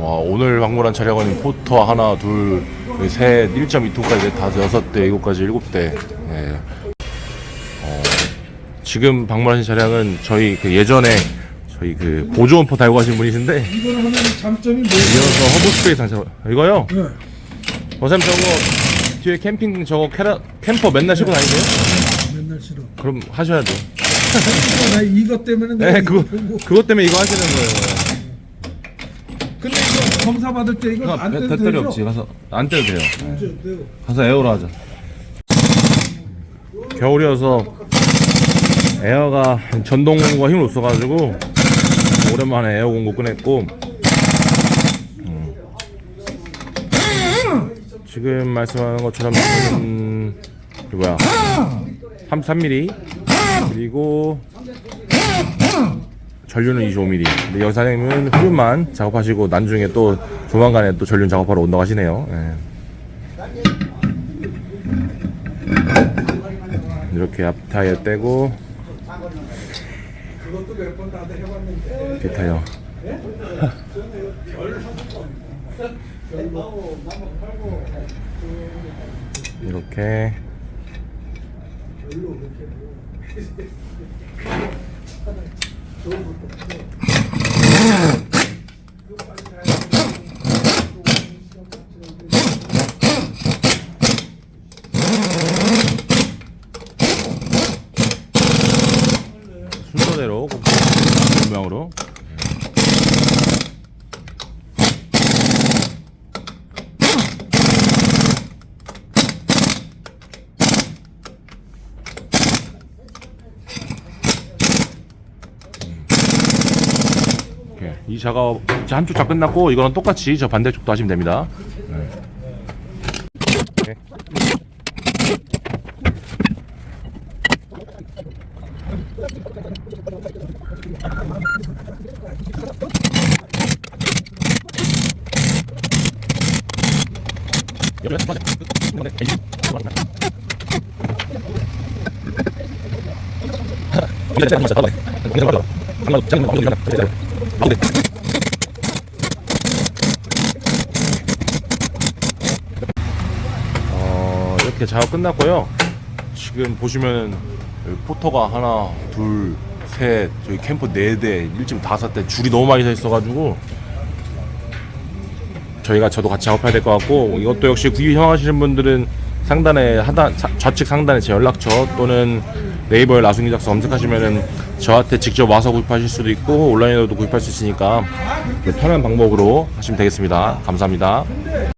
와, 오늘 방문한 차량은 포터 하나, 둘, 셋, 1.2톤까지 다 여섯 대, 일곱까지 일곱 대. 예. 어, 지금 방문하신 차량은 저희 그 예전에 저희 그 보조원포 달고 가신 분이신데 이거는 하면 장점이 뭐예요? 이어서 허브 스프레이 상자 이거요? 네. 어쌤 저거 뒤에 캠핑 저거 캐라, 캠퍼 맨날 싣고 다니세요? 맨날 싫어. 그럼 하셔야. 나 이것 때문에 내가 네, 그거 보고. 그것 때문에 이거 하시는 거예요. 근데 이거 검사 받을 때 이거 안 배- 떼도 배터리 되죠? 없지 가서 안 떼도 돼요. 네. 가서 에어로 하자. 겨울이어서 에어가 전동 공구가 힘을 못 써가지고 오랜만에 에어 공구 꺼냈고 음. 지금 말씀하는 것처럼 음, 이 뭐야 33mm 그리고 전류는 25mm. 근데 여기 사장님은 흡연만 작업하시고 나중에 또 조만간에 또 전륜 작업하러 온다고 하시네요. 예. 이렇게 앞 타이어 떼고 뒤 타이어 이렇게 순서대로 모양으로 이렇게 이 작업 이제 한쪽 다 끝났고 이거는 똑같이 저 반대쪽도 하시면 됩니다. 네. 이 렇게. 어, 이렇게 작업 끝났고요. 지금 보시면은 포터가 하나, 둘, 셋, 저기 캠퍼 네 대, 1점 다섯 대 줄이 너무 많이 서 있어가지고 저희가 저도 같이 작업해야 될 것 같고 이것도 역시 구입 희망하시는 분들은 상단에 하단 자- 좌측 상단에 제 연락처 또는 네이버에 나순기 작서 검색하시면은 저한테 직접 와서 구입하실 수도 있고 온라인으로도 구입할 수 있으니까 편한 방법으로 하시면 되겠습니다. 감사합니다.